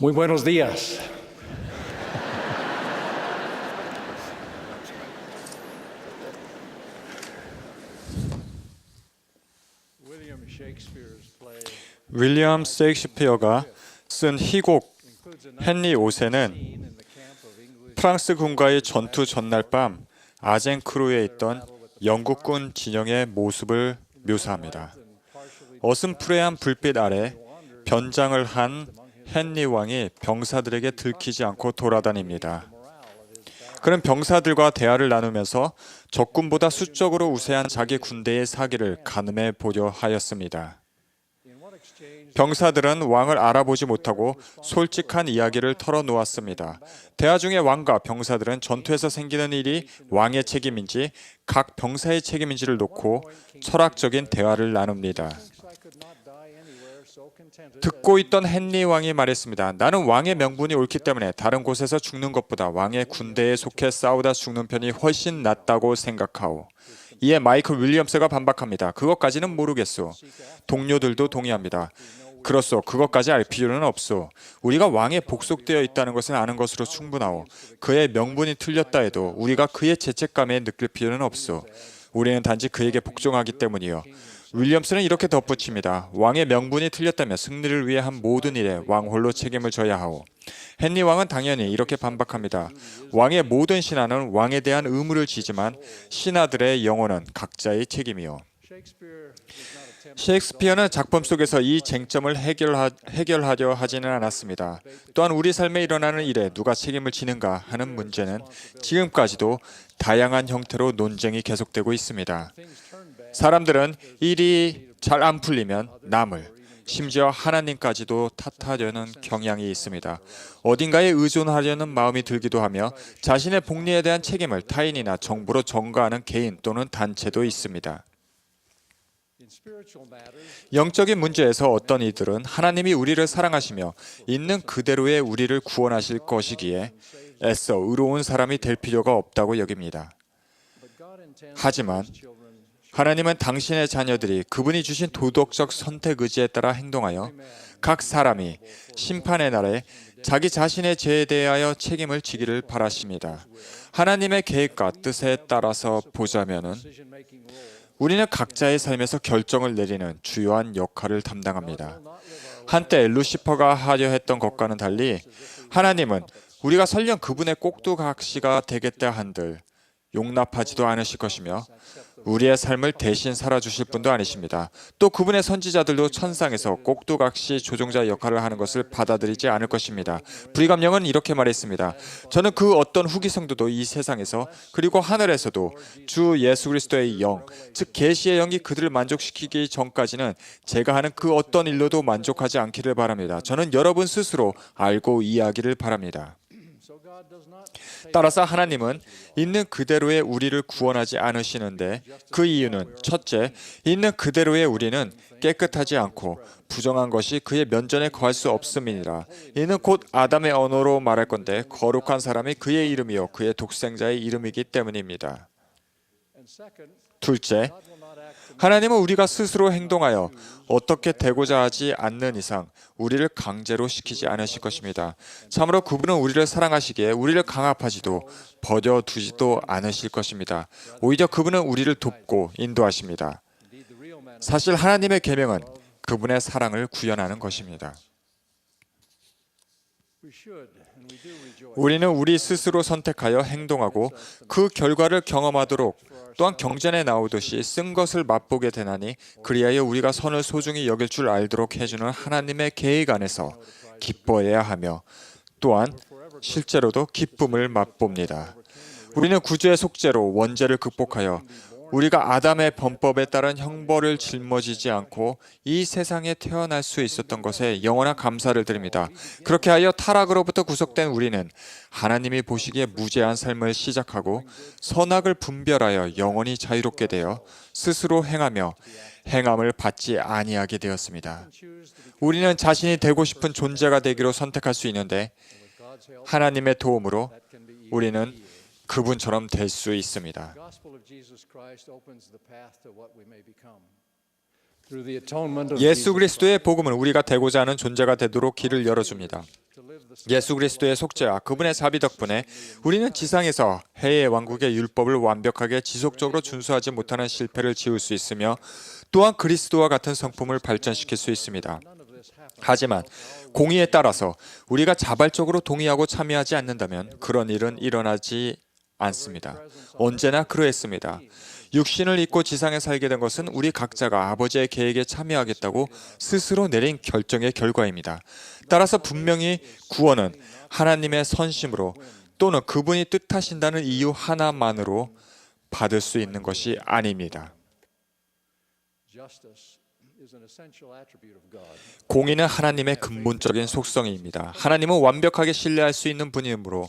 Muy buenos días. William Shakespeare's play 윌리엄 셰익스피어가 쓴 희곡 헨리 5세는 scene in the camp of English 프랑스 군과의 전투 전날 밤 아젠크루에 있던 영국군 진영의 모습을 묘사합니다. 어슴푸레한 불빛 아래 변장을 한 헨리 왕이 병사들에게 들키지 않고 돌아다닙니다. 그는 병사들과 대화를 나누면서 적군보다 수적으로 우세한 자기 군대의 사기를 가늠해 보려 하였습니다. 병사들은 왕을 알아보지 못하고 솔직한 이야기를 털어놓았습니다. 대화 중에 왕과 병사들은 전투에서 생기는 일이 왕의 책임인지 각 병사의 책임인지를 놓고 철학적인 대화를 나눕니다. 듣고 있던 헨리 왕이 말했습니다. 나는 왕의 명분이 옳기 때문에 다른 곳에서 죽는 것보다 왕의 군대에 속해 싸우다 죽는 편이 훨씬 낫다고 생각하오. 이에 마이클 윌리엄스가 반박합니다. 그것까지는 모르겠소. 동료들도 동의합니다. 그렇소. 그것까지 알 필요는 없소. 우리가 왕에 복속되어 있다는 것은 아는 것으로 충분하오. 그의 명분이 틀렸다 해도 우리가 그의 죄책감에 느낄 필요는 없소. 우리는 단지 그에게 복종하기 때문이요. 윌리엄스는 이렇게 덧붙입니다. 왕의 명분이 틀렸다면 승리를 위해 한 모든 일에 왕 홀로 책임을 져야 하오. 헨리 왕은 당연히 이렇게 반박합니다. 왕의 모든 신하는 왕에 대한 의무를 지지만 신하들의 영혼은 각자의 책임이요. 셰익스피어는 작품 속에서 이 쟁점을 해결하, 해결하려 하지는 않았습니다. 또한 우리 삶에 일어나는 일에 누가 책임을 지는가 하는 문제는 지금까지도 다양한 형태로 논쟁이 계속되고 있습니다. 사람들은 일이 잘 안 풀리면 남을 심지어 하나님까지도 탓하려는 경향이 있습니다. 어딘가에 의존하려는 마음이 들기도 하며 자신의 복리에 대한 책임을 타인이나 정부로 전가하는 개인 또는 단체도 있습니다. 영적인 문제에서 어떤 이들은 하나님이 우리를 사랑하시며 있는 그대로의 우리를 구원하실 것이기에 애써 의로운 사람이 될 필요가 없다고 여깁니다. 하지만 하나님은 당신의 자녀들이 그분이 주신 도덕적 선택 의지에 따라 행동하여 각 사람이 심판의 날에 자기 자신의 죄에 대하여 책임을 지기를 바라십니다. 하나님의 계획과 뜻에 따라서 보자면은 우리는 각자의 삶에서 결정을 내리는 주요한 역할을 담당합니다. 한때 루시퍼가 하려 했던 것과는 달리 하나님은 우리가 설령 그분의 꼭두각시가 되겠다 한들 용납하지도 않으실 것이며 우리의 삶을 대신 살아주실 분도 아니십니다. 또 그분의 선지자들도 천상에서 꼭두각시 조종자 역할을 하는 것을 받아들이지 않을 것입니다. 불감령은 이렇게 말했습니다. 저는 그 어떤 후기 성도도 이 세상에서 그리고 하늘에서도 주 예수 그리스도의 영, 즉 계시의 영이 그들을 만족시키기 전까지는 제가 하는 그 어떤 일로도 만족하지 않기를 바랍니다. 저는 여러분 스스로 알고 이해하기를 바랍니다. 따라서 하나님은 있는 그대로의 우리를 구원하지 않으시는데 그 이유는 첫째, 있는 그대로의 우리는 깨끗하지 않고 부정한 것이 그의 면전에 거할 수 없음이니라. 이는 곧 아담의 언어로 말할 건데 거룩한 사람이 그의 이름이요 그의 독생자의 이름이기 때문입니다. 둘째, 하나님은 우리가 스스로 행동하여 어떻게 되고자 하지 않는 이상 우리를 강제로 시키지 않으실 것입니다. 참으로 그분은 우리를 사랑하시기에 우리를 강압하지도 버려두지도 않으실 것입니다. 오히려 그분은 우리를 돕고 인도하십니다. 사실 하나님의 계명은 그분의 사랑을 구현하는 것입니다. 우리는 우리 스스로 선택하여 행동하고 그 결과를 경험하도록 또한 경전에 나오듯이 쓴 것을 맛보게 되나니 그리하여 우리가 선을 소중히 여길 줄 알도록 해주는 하나님의 계획 안에서 기뻐해야 하며 또한 실제로도 기쁨을 맛봅니다. 우리는 구주의 속죄로 원죄를 극복하여 우리가 아담의 범법에 따른 형벌을 짊어지지 않고 이 세상에 태어날 수 있었던 것에 영원한 감사를 드립니다. 그렇게 하여 타락으로부터 구속된 우리는 하나님이 보시기에 무죄한 삶을 시작하고 선악을 분별하여 영원히 자유롭게 되어 스스로 행하며 행함을 받지 아니하게 되었습니다. 우리는 자신이 되고 싶은 존재가 되기로 선택할 수 있는데 하나님의 도움으로. 우리는 그분처럼 될 수 있습니다. 예수 그리스도의 복음은 우리가 되고자 하는 존재가 되도록 길을 열어줍니다. 예수 그리스도의 속죄와 그분의 자비 덕분에 우리는 지상에서 해의 왕국의 율법을 완벽하게 지속적으로 준수하지 못하는 실패를 지울 수 있으며 또한 그리스도와 같은 성품을 발전시킬 수 있습니다. 하지만 공의에 따라서 우리가 자발적으로 동의하고 참여하지 않는다면 그런 일은 일어나지 않습니다. 언제나 그러했습니다. 육신을 입고 지상에 살게 된 것은 우리 각자가 아버지의 계획에 참여하겠다고 스스로 내린 결정의 결과입니다. 따라서 분명히 구원은 하나님의 선심으로 또는 그분이 뜻하신다는 이유 하나만으로 받을 수 있는 것이 아닙니다. 공의는 하나님의 근본적인 속성입니다. 하나님은 완벽하게 신뢰할 수 있는 분이므로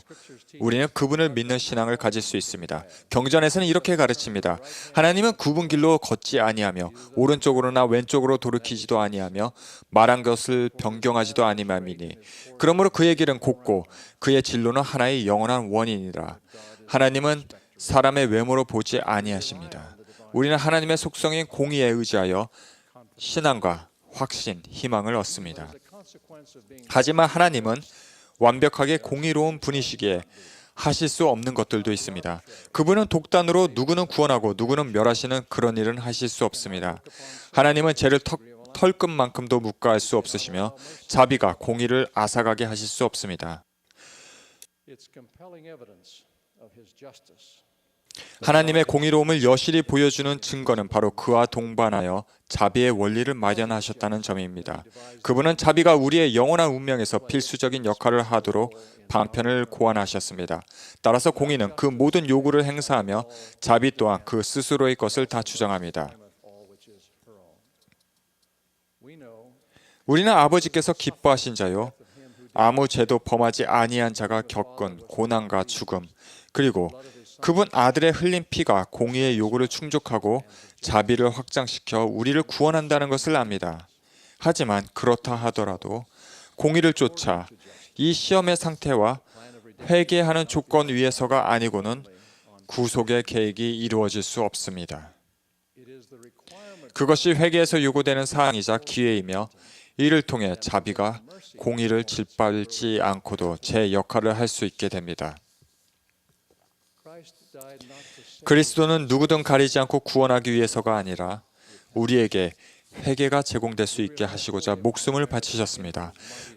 우리는 그분을 믿는 신앙을 가질 수 있습니다. 경전에서는 이렇게 가르칩니다. 하나님은 굽은 길로 걷지 아니하며 오른쪽으로나 왼쪽으로 돌이키지도 아니하며 말한 것을 변경하지도 아니함이니 그러므로 그의 길은 곱고 그의 진로는 하나의 영원한 원인이라. 하나님은 사람의 외모로 보지 아니하십니다. 우리는 하나님의 속성인 공의에 의지하여 신앙과 확신, 희망을 얻습니다. 하지만 하나님은 완벽하게 공의로운 분이시기에 하실 수 없는 것들도 있습니다. 그분은 독단으로 누구는 구원하고 누구는 멸하시는 그런 일은 하실 수 없습니다. 하나님은 죄를 턱, 털끝만큼도 묵과할 수 없으시며 자비가 공의를 앗아가게 하실 수 없습니다. 하나님의 공의로움을 여실히 보여주는 증거는 바로 그와 동반하여 자비의 원리를 마련하셨다는 점입니다. 그분은 자비가 우리의 영원한 운명에서 필수적인 역할을 하도록 방편을 고안하셨습니다. 따라서 공의는 그 모든 요구를 행사하며 자비 또한 그 스스로의 것을 다 주장합니다. 우리는 아버지께서 기뻐하신 자요 아무 죄도 범하지 아니한 자가 겪은 고난과 죽음 그리고 그분 아들의 흘린 피가 공의의 요구를 충족하고 자비를 확장시켜 우리를 구원한다는 것을 압니다. 하지만 그렇다 하더라도 공의를 쫓아 이 시험의 상태와 회개하는 조건 위에서가 아니고는 구속의 계획이 이루어질 수 없습니다. 그것이 회개에서 요구되는 사항이자 기회이며 이를 통해 자비가 공의를 짓밟지 않고도 제 역할을 할 수 있게 됩니다. 그리스도는 누구든 가리지 않고 구원하기 위해서가 아니라 우리에게 회개가 제공될 수 있게 하시고자 목숨을 바치셨습니다.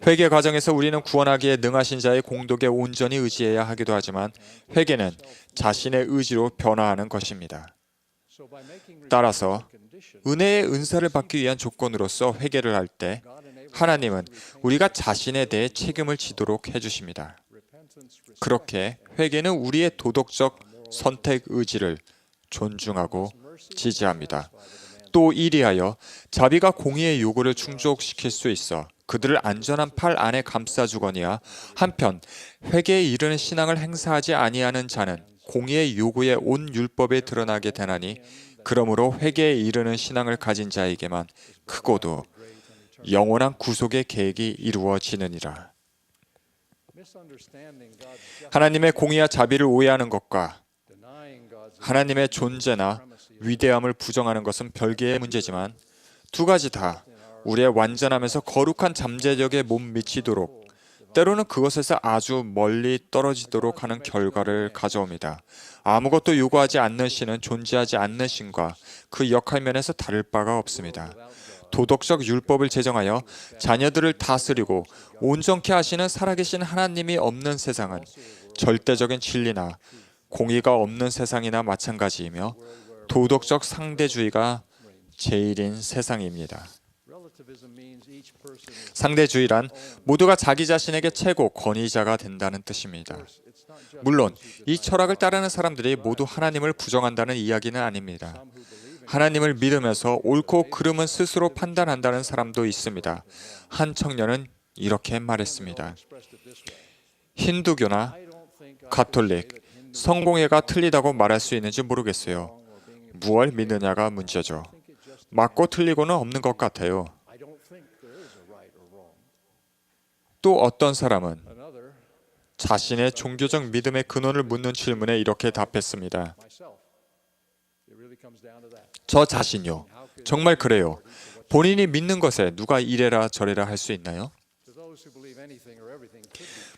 회개 과정에서 우리는 구원하기에 능하신 자의 공덕에 온전히 의지해야 하기도 하지만 회개는 자신의 의지로 변화하는 것입니다. 따라서 은혜의 은사를 받기 위한 조건으로서 회개를 할 때 하나님은 우리가 자신에 대해 책임을 지도록 해주십니다. 그렇게 회개는 우리의 도덕적 선택 의지를 존중하고 지지합니다. 또 이리하여 자비가 공의의 요구를 충족시킬 수 있어 그들을 안전한 팔 안에 감싸주거니와 한편 회개에 이르는 신앙을 행사하지 아니하는 자는 공의의 요구에 온 율법에 드러나게 되나니 그러므로 회개에 이르는 신앙을 가진 자에게만 크고도 영원한 구속의 계획이 이루어지느니라. 하나님의 공의와 자비를 오해하는 것과 하나님의 존재나 위대함을 부정하는 것은 별개의 문제지만 두 가지 다 우리의 완전하면서 거룩한 잠재력에 못 미치도록 때로는 그것에서 아주 멀리 떨어지도록 하는 결과를 가져옵니다. 아무것도 요구하지 않는 신은 존재하지 않는 신과 그 역할 면에서 다를 바가 없습니다. 도덕적 율법을 제정하여 자녀들을 다스리고 온전케 하시는 살아계신 하나님이 없는 세상은 절대적인 진리나 공의가 없는 세상이나 마찬가지이며 도덕적 상대주의가 제일인 세상입니다. 상대주의란 모두가 자기 자신에게 최고 권위자가 된다는 뜻입니다. 물론 이 철학을 따르는 사람들이 모두 하나님을 부정한다는 이야기는 아닙니다. 하나님을 믿으면서 옳고 그름은 스스로 판단한다는 사람도 있습니다. 한 청년은 이렇게 말했습니다. 힌두교나 가톨릭, 성공회가 틀리다고 말할 수 있는지 모르겠어요. 무얼 믿느냐가 문제죠. 맞고 틀리고는 없는 것 같아요. 또 어떤 사람은 자신의 종교적 믿음의 근원을 묻는 질문에 이렇게 답했습니다. 저 자신요. 정말 그래요. 본인이 믿는 것에 누가 이래라 저래라 할 수 있나요?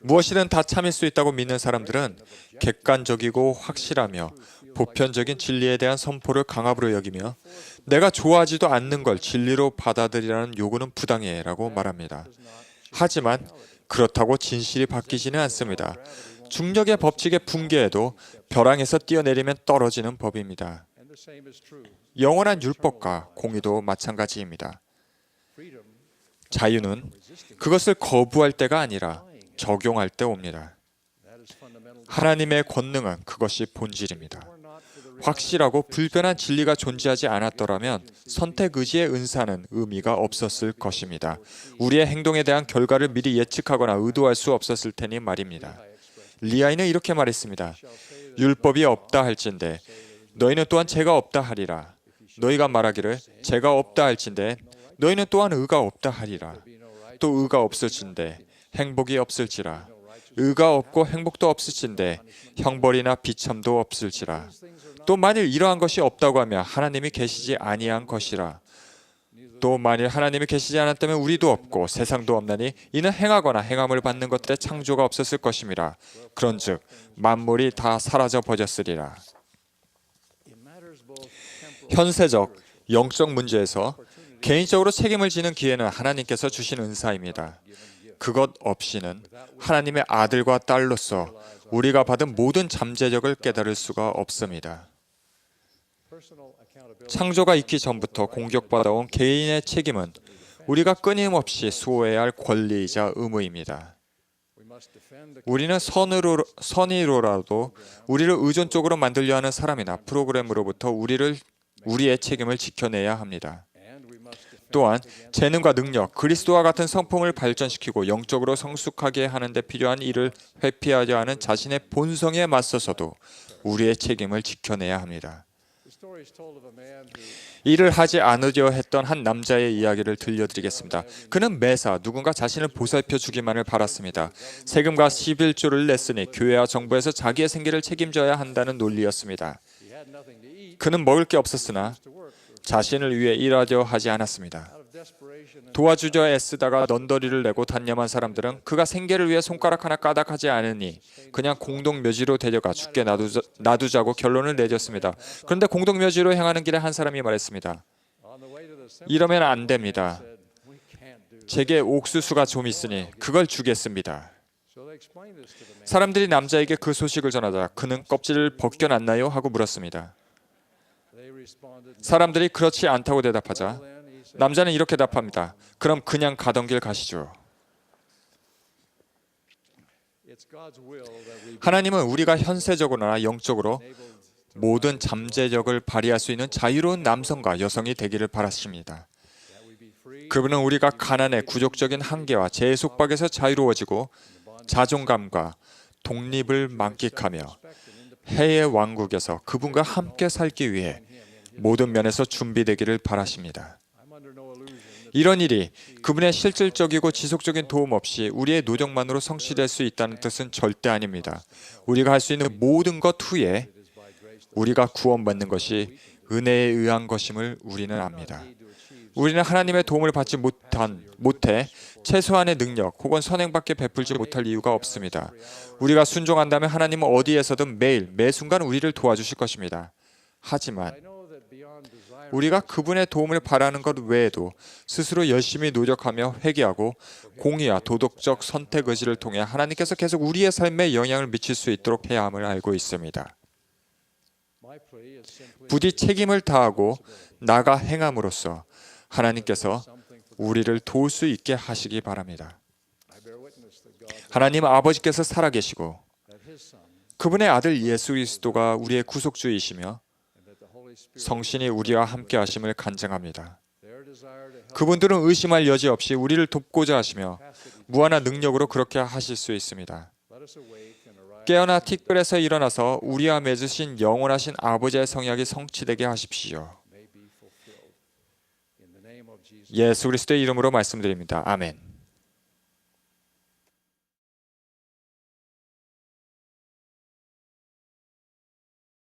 무엇이든 다 참을 수 있다고 믿는 사람들은 객관적이고 확실하며 보편적인 진리에 대한 선포를 강압으로 여기며 내가 좋아하지도 않는 걸 진리로 받아들이라는 요구는 부당해라고 말합니다. 하지만 그렇다고 진실이 바뀌지는 않습니다. 중력의 법칙의 붕괴에도 벼랑에서 뛰어내리면 떨어지는 법입니다. 영원한 율법과 공의도 마찬가지입니다. 자유는 그것을 거부할 때가 아니라 적용할 때 옵니다. 하나님의 권능은 그것이 본질입니다. 확실하고 불변한 진리가 존재하지 않았더라면 선택 의지의 은사는 의미가 없었을 것입니다. 우리의 행동에 대한 결과를 미리 예측하거나 의도할 수 없었을 테니 말입니다. 리아이는 이렇게 말했습니다. 율법이 없다 할진대 너희는 또한 죄가 없다 하리라. 너희가 말하기를 죄가 없다 할진대 너희는 또한 의가 없다 하리라. 또 의가 없을진대 행복이 없을지라. 의가 없고 행복도 없을진대 형벌이나 비참도 없을지라. 또 만일 이러한 것이 없다고 하면 하나님이 계시지 아니한 것이라. 또 만일 하나님이 계시지 않았다면 우리도 없고 세상도 없나니 이는 행하거나 행함을 받는 것들의 창조가 없었을 것임이라. 그런즉 만물이 다 사라져 버렸으리라. 현세적 영적 문제에서 개인적으로 책임을 지는 기회는 하나님께서 주신 은사입니다. 그것 없이는 하나님의 아들과 딸로서 우리가 받은 모든 잠재력을 깨달을 수가 없습니다. 창조가 있기 전부터 공격받아온 개인의 책임은 우리가 끊임없이 수호해야 할 권리이자 의무입니다. 우리는 선으로 선의로라도 우리를 의존적으로 만들려 하는 사람이나 프로그램으로부터 우리를 우리의 책임을 지켜내야 합니다. 또한 재능과 능력, 그리스도와 같은 성품을 발전시키고 영적으로 성숙하게 하는 데 필요한 일을 회피하려 하는 자신의 본성에 맞서서도 우리의 책임을 지켜내야 합니다. 일을 하지 않으려 했던 한 남자의 이야기를 들려드리겠습니다. 그는 매사 누군가 자신을 보살펴 주기만을 바랐습니다. 세금과 11조를 냈으니 교회와 정부에서 자기의 생계를 책임져야 한다는 논리였습니다. 그는 먹을 게 없었으나 자신을 위해 일하려 하지 않았습니다. 도와주려 애쓰다가 넌더리를 내고 단념한 사람들은 그가 생계를 위해 손가락 하나 까닥하지 않으니 그냥 공동 묘지로 데려가 죽게 놔두자, 놔두자고 결론을 내렸습니다. 그런데 공동 묘지로 향하는 길에 한 사람이 말했습니다. 이러면 안 됩니다. 제게 옥수수가 좀 있으니 그걸 주겠습니다. 사람들이 남자에게 그 소식을 전하자 그는 껍질을 벗겨놨나요? 하고 물었습니다. 사람들이 그렇지 않다고 대답하자 남자는 이렇게 답합니다. 그럼 그냥 가던 길 가시죠. 하나님은 우리가 현세적으로나 영적으로 모든 잠재력을 발휘할 수 있는 자유로운 남성과 여성이 되기를 바라십니다. 그분은 우리가 가난의 구족적인 한계와 죄의 속박에서 자유로워지고 자존감과 독립을 만끽하며 해의 왕국에서 그분과 함께 살기 위해 모든 면에서 준비되기를 바라십니다. 이런 일이 그분의 실질적이고 지속적인 도움 없이 우리의 노력만으로 성취될 수 있다는 뜻은 절대 아닙니다. 우리가 할 수 있는 모든 것 후에 우리가 구원받는 것이 은혜에 의한 것임을 우리는 압니다. 우리는 하나님의 도움을 받지 못한 못해 최소한의 능력 혹은 선행밖에 베풀지 못할 이유가 없습니다. 우리가 순종한다면 하나님은 어디에서든 매일 매 순간 우리를 도와주실 것입니다. 하지만 우리가 그분의 도움을 바라는 것 외에도 스스로 열심히 노력하며 회개하고 공의와 도덕적 선택 의지를 통해 하나님께서 계속 우리의 삶에 영향을 미칠 수 있도록 해야 함을 알고 있습니다. 부디 책임을 다하고 나가 행함으로써 하나님께서 우리를 도울 수 있게 하시기 바랍니다. 하나님 아버지께서 살아계시고 그분의 아들 예수 그리스도가 우리의 구속주이시며 성신이 우리와 함께 하심을 간증합니다. 그분들은 의심할 여지 없이 우리를 돕고자 하시며 무한한 능력으로 그렇게 하실 수 있습니다. 깨어나 티끌에서 일어나서 우리와 맺으신 영원하신 아버지의 성약이 성취되게 하십시오. 예수 그리스도의 이름으로 말씀드립니다. 아멘.